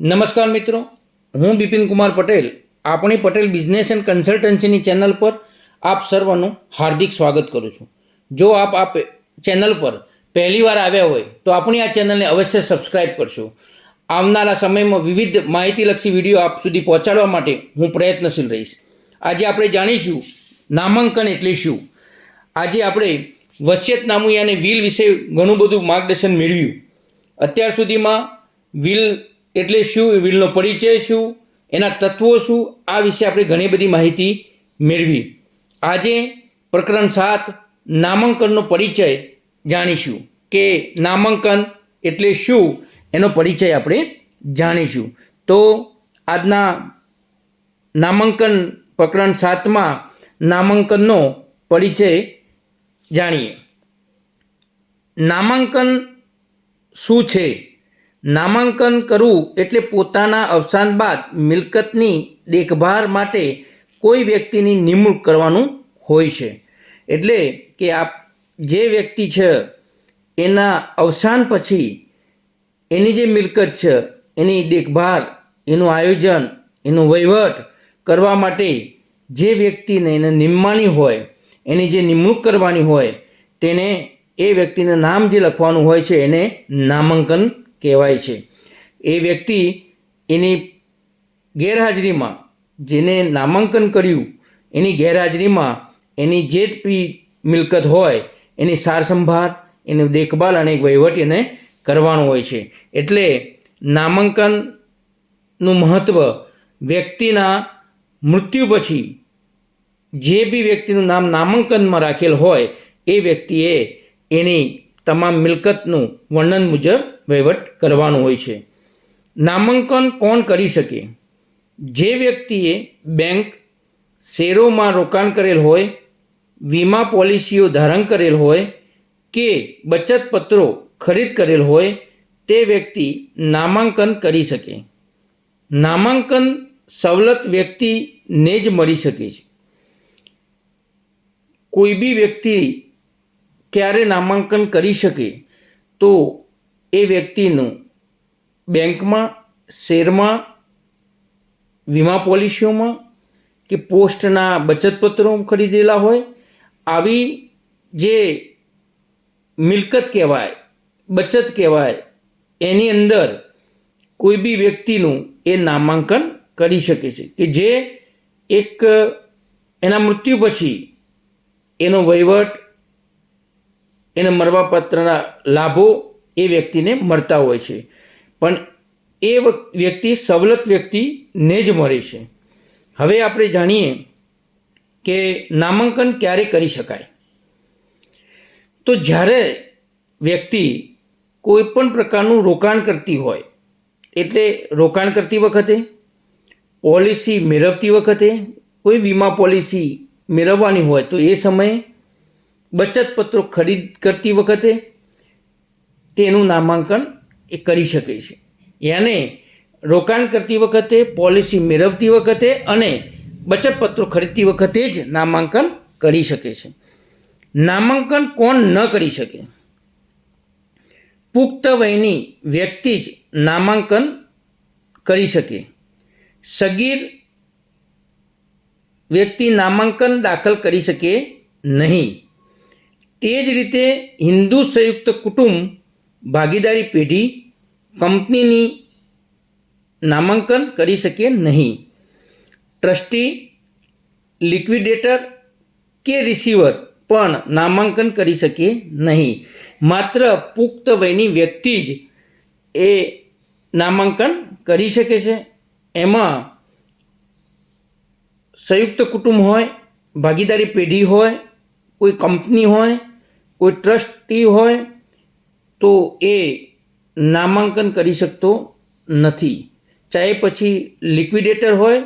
નમસ્કાર મિત્રો, હું બિપિન કુમાર પટેલ, આપણી પટેલ બિઝનેસ એન્ડ કન્સલ્ટન્સીની ચેનલ પર આપ સર્વનું હાર્દિક સ્વાગત કરું છું. જો આપ આ ચેનલ પર પહેલીવાર આવ્યા હોય, તો આપણી આ ચેનલને અવશ્ય સબસ્ક્રાઇબ કરશો. આવનારા સમયમાં વિવિધ માહિતીલક્ષી વીડિયો આપ સુધી પહોંચાડવા માટે હું પ્રયત્નશીલ રહીશ. આજે આપણે જાણીશું નામાંકન એટલે શું? આજે આપણે વસિયતનામું અને વિલ વિશે ઘણું બધું માર્ગદર્શન મેળવ્યું. અત્યાર સુધીમાં વિલ એટલે શું વિલનો પરિચય શું, એના તત્વો શું, આ વિશે આપણે ઘણી બધી માહિતી મેળવી. આજે પ્રકરણ સાત, નામાંકનનો પરિચય જાણીશું. કે નામાંકન એટલે શું, એનો પરિચય આપણે જાણીશું. તો આજના નામાંકન પ્રકરણ સાતમાં નામાંકનનો પરિચય જાણીએ. નામાંકન શું છે? નામાંકન કરવું એટલે પોતાના અવસાન બાદ મિલકતની દેખભાળ માટે કોઈ વ્યક્તિની નિમણૂક કરવાનું હોય છે. એટલે કે આપ જે વ્યક્તિ છે, એના અવસાન પછી એની જે મિલકત છે, એની દેખભાળ, એનું આયોજન, એનું વહીવટ કરવા માટે જે વ્યક્તિને એને નિમવાની હોય, એની જે નિમણૂક કરવાની હોય, તેને એ વ્યક્તિનું નામ જે લખવાનું હોય છે, એને નામાંકન કહેવાય છે. એ વ્યક્તિ એની ગેરહાજરીમાં જેને નામાંકન કર્યું, એની ગેરહાજરીમાં એની જે બી મિલકત હોય, એની સારસંભાળ, એની દેખભાળ અને વહીવટ એને કરવાનો હોય છે. એટલે નામાંકનનું મહત્ત્વ વ્યક્તિના મૃત્યુ પછી જે બી વ્યક્તિનું નામ નામાંકનમાં રાખેલ હોય, એ વ્યક્તિએ એની તમામ મિલકતનું વર્ણન મુજબ વહીવટ કરવાનું હોય છે. નામાંકન કોણ કરી શકે? જે વ્યક્તિએ બેંક શેરોમાં રોકાણ કરેલ હોય, વીમા પોલિસીઓ ધારણ કરેલ હોય કે બચત પત્રો ખરીદ કરેલ હોય, તે વ્યક્તિ નામાંકન કરી શકે. નામાંકન સવલત વ્યક્તિને જ મળી શકે છે. કોઈ બી વ્યક્તિ ક્યારે નામાંકન કરી શકે તો એ વ્યક્તિનું બેંકમાં, શેરમાં, વીમા પોલિસીઓમાં કે પોસ્ટના બચતપત્રો ખરીદેલા હોય, આવી જે મિલકત કહેવાય, બચત કહેવાય, એની અંદર કોઈ બી વ્યક્તિનું એ નામાંકન કરી શકે છે કે જે એક, એના મૃત્યુ પછી એનો વહીવટ, એને મરવાપત્રના લાભો એ વ્યક્તિને મળતા હોય છે. પણ એ વ્યક્તિ, સવલત વ્યક્તિને જ મળે છે. હવે આપણે જાણીએ કે નામાંકન ક્યારે કરી શકાય? તો જ્યારે વ્યક્તિ કોઈ પણ પ્રકારનું રોકાણ કરતી હોય, એટલે રોકાણ કરતી વખતે, પોલિસી મેળવતી વખતે, કોઈ વીમા પોલિસી મેળવવાની હોય, તો એ સમયે બચત પત્રો ખરીદ કરતી વખતે તેનું નામાંકન એ કરી શકે છે. યાને રોકાણ કરતી વખતે, પોલિસી મેળવતી વખતે અને બચતપત્રો ખરીદતી વખતે જ નામાંકન કરી શકે છે. નામાંકન કોણ ન કરી શકે? પુખ્ત વયની વ્યક્તિ જ નામાંકન કરી શકે. સગીર વ્યક્તિ નામાંકન દાખલ કરી શકે નહીં. તે જ રીતે હિન્દુ સંયુક્ત કુટુંબ ભાગીદારી પેઢી કંપનીની નામાંકન કરી શકે નહીં. ટ્રસ્ટી, લિક્વિડેટર કે રિસીવર પણ નામાંકન કરી શકે નહીં. માત્ર પુખ્ત વયની વ્યક્તિ જ એ નામાંકન કરી શકે છે. એમાં સંયુક્ત કુટુંબ હોય, ભાગીદારી પેઢી હોય, કોઈ કંપની હોય, કોઈ ટ્રસ્ટી હોય તો એ નામાંકન કરી શકતો નથી. ચાહે પછી લિક્વિડેટર હોય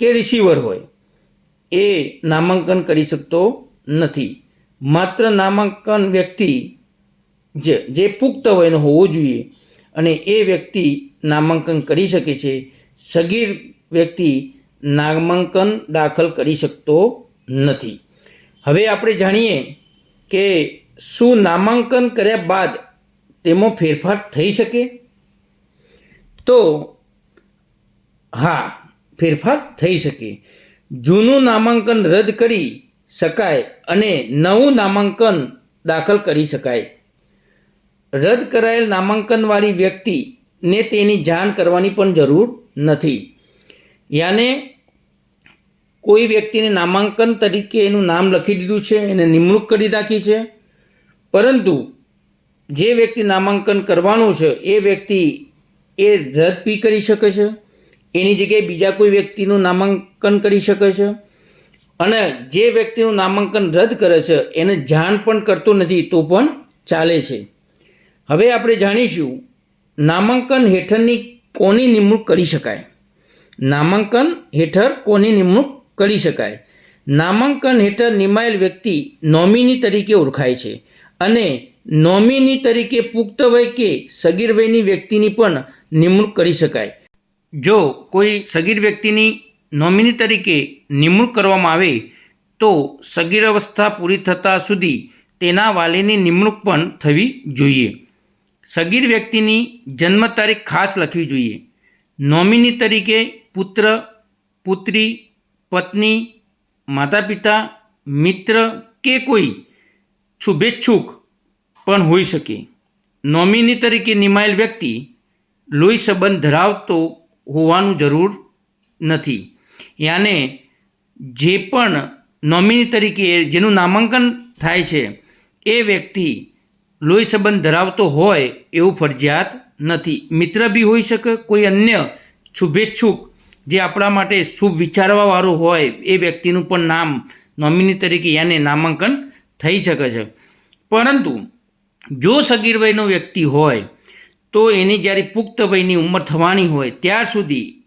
કે રિસીવર હોય, એ નામાંકન કરી શકતો નથી. માત્ર નામાંકન વ્યક્તિ જે જે પુખ્ત વયનો હોવો જોઈએ અને એ વ્યક્તિ નામાંકન કરી શકે છે, સગીર વ્યક્તિ નામાંકન દાખલ કરી શકતો નથી. હવે આપણે જાણીએ કે શું નામાંકન કર્યા બાદ તેમાં ફેરફાર થઈ શકે? તો, હા, ફેરફાર થઈ શકે. જૂનું નામાંકન રદ કરી શકાય અને નવું નામાંકન દાખલ કરી શકાય. રદ કરાયેલ નામાંકનવાળી વ્યક્તિને તેની જાણ કરવાની પણ જરૂર નથી. યાને, કોઈ વ્યક્તિને નામાંકન તરીકે એનું નામ લખી દીધું છે, એને નિમણૂક કરી નાખી છે, પરંતુ જે વ્યક્તિ નામાંકન કરવાનું છે, એ વ્યક્તિ એ રદ બી કરી શકે છે? એની જગ્યાએ બીજા કોઈ વ્યક્તિનું નામાંકન કરી શકે છે? અને જે વ્યક્તિનું નામાંકન રદ કરે છે, એને જાણ પણ કરતો નથી, તો પણ ચાલે છે. હવે આપણે જાણીશું, નામાંકન હેઠળની કોની નિમણૂક કરી શકાય? નામાંકન હેઠળ કોની નિમણૂક કરી શકાય? નામાંકન હેઠળ નિમાયેલ વ્યક્તિ નોમિની તરીકે ઓળખાય છે. અને નોમિની તરીકે પુખ્ત વય કે સગીર વયની વ્યક્તિની પણ નિમણૂક કરી શકાય. જો કોઈ સગીર વ્યક્તિની નોમિની તરીકે નિમણૂક કરવામાં આવે, તો સગીર અવસ્થા પૂરી થતાં સુધી તેના વાલીની નિમણૂક પણ થવી જોઈએ. સગીર વ્યક્તિની જન્મ તારીખ ખાસ લખવી જોઈએ. નોમિની તરીકે પુત્ર, પુત્રી, પત્ની માતા પિતા મિત્ર કે કોઈ શુભેચ્છુક પણ હોઈ શકે. નોમિની તરીકે નિમાયેલ વ્યક્તિ લોહી સંબંધ ધરાવતો હોવાનું જરૂર નથી. યાને જે પણ નોમિની તરીકે જેનું નામાંકન થાય છે, એ વ્યક્તિ લોહી સંબંધ ધરાવતો હોય એવું ફરજિયાત નથી. મિત્ર બી હોઈ શકે, કોઈ અન્ય શુભેચ્છુક જે આપણા માટે શુભ વિચારવાવાળો હોય, એ વ્યક્તિનું પણ નામ નોમિની તરીકે યાને નામાંકન થઈ શકે છે. પરંતુ જો સગીર વયનો વ્યક્તિ હોય, તો એની જ્યારે પુખ્ત વયની ઉંમર થવાની હોય, ત્યાર સુધી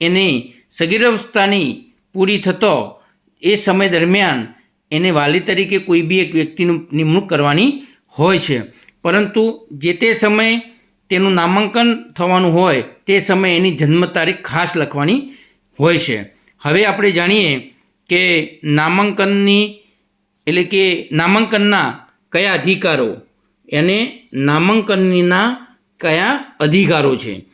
એને સગીર અવસ્થાની પૂરી થતો એ સમય દરમિયાન એને વાલી તરીકે કોઈ બી એક વ્યક્તિનું નિમણૂક કરવાની હોય છે. પરંતુ જે તે સમયે તેનું નામાંકન થવાનું હોય, તે સમયે એની જન્મ તારીખ ખાસ લખવાની હોય છે. હવે આપણે જાણીએ કે નામાંકનની, એટલે કે નામાંકનના કયા અધિકારો એને નામાંકનના કયા અધિકારો છે?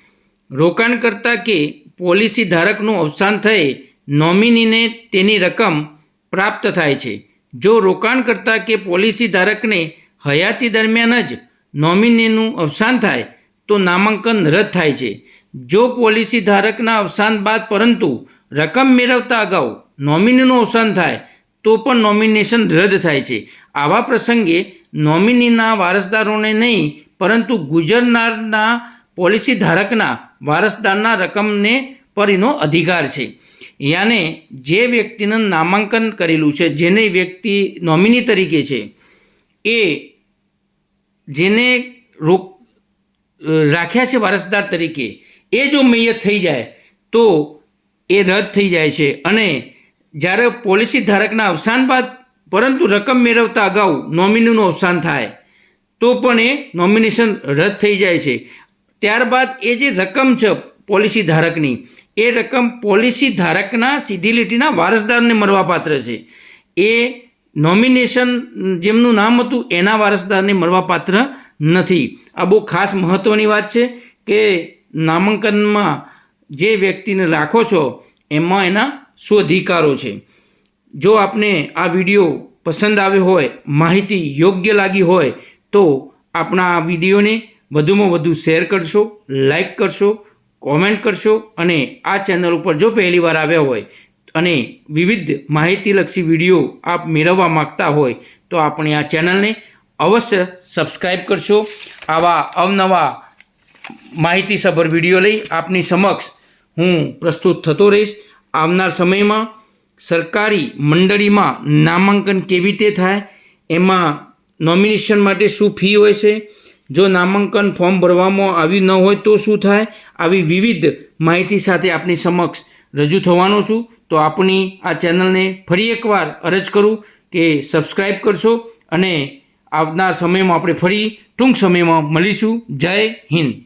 રોકાણકર્તા કે પોલિસી ધારકનું અવસાન થયે નોમિનીને તેની રકમ પ્રાપ્ત થાય છે? જો રોકાણકર્તા કે પોલિસી ધારકને હયાતી દરમિયાન જ નોમિનીનું અવસાન થાય, તો નામાંકન રદ થાય છે. જો પોલિસી ધારકના અવસાન બાદ પરંતુ રકમ મેળવતા અગાઉ નોમિનીનું અવસાન થાય, તો પણ નોમિનેશન રદ થાય છે. આવા પ્રસંગે નોમિનીના વારસદારોને નહીં, પરંતુ ગુજરનારના પોલિસી ધારકના વારસદારના રકમને પર એનો અધિકાર છે. યાને જે વ્યક્તિનું નામાંકન કરેલું છે, જેને વ્યક્તિ નોમિની તરીકે છે, એ જેને રોક રાખ્યા છે વારસદાર તરીકે, એ જો મૈયત થઈ જાય, તો એ રદ થઈ જાય છે. અને જ્યારે પોલિસી ધારકના અવસાન બાદ પરંતુ રકમ મેળવતા અગાઉ નોમિનીનું અવસાન થાય, તો પણ એ નોમિનેશન રદ થઈ જાય છે. ત્યારબાદ એ જે રકમ છે પોલિસી ધારકની, એ રકમ પોલિસી ધારકના સીધી લીટીના વારસદારને મળવાપાત્ર છે. એ નોમિનેશન જેમનું નામ હતું, એના વારસદારને મળવાપાત્ર નથી. આ બહુ ખાસ મહત્ત્વની વાત છે કે નામાંકનમાં જે વ્યક્તિને રાખો છો, એમાં એના શું અધિકારો છે. જો આપને આ વીડિયો પસંદ આવ્યો હોય, માહિતી યોગ્ય લાગી હોય, તો આપણા આ વિડીયોને વધુમાં વધુ શેર કરશો, લાઈક કરશો, કોમેન્ટ કરશો અને આ ચેનલ ઉપર જો પહેલીવાર આવ્યા હોય અને વિવિધ માહિતીલક્ષી વીડિયો આપ મેળવવા માગતા હોય, તો આપણે આ ચેનલને અવશ્ય સબસ્ક્રાઈબ કરશો. આવા અવનવા માહિતીસભર વીડિયો લઈ આપની સમક્ષ હું પ્રસ્તુત થતો રહીશ. આવનાર સમયમાં સરકારી મંડળીમાં નામાંકન કેવી રીતે થાય, એમાં નોમિનેશન માટે શું ફી હોય છે, જો નામાંકન ફોર્મ ભરવામાં આવ્યું ન હોય તો શું થાય, આવી વિવિધ માહિતી સાથે આપની સમક્ષ રજૂ થવાનો છું. તો આપણી આ ચેનલને ફરી એકવાર અરજ કરું કે સબસ્ક્રાઈબ કરશો અને આવનાર સમયમાં આપણે ફરી ટૂંક સમયમાં મળીશું. જય હિન્દ.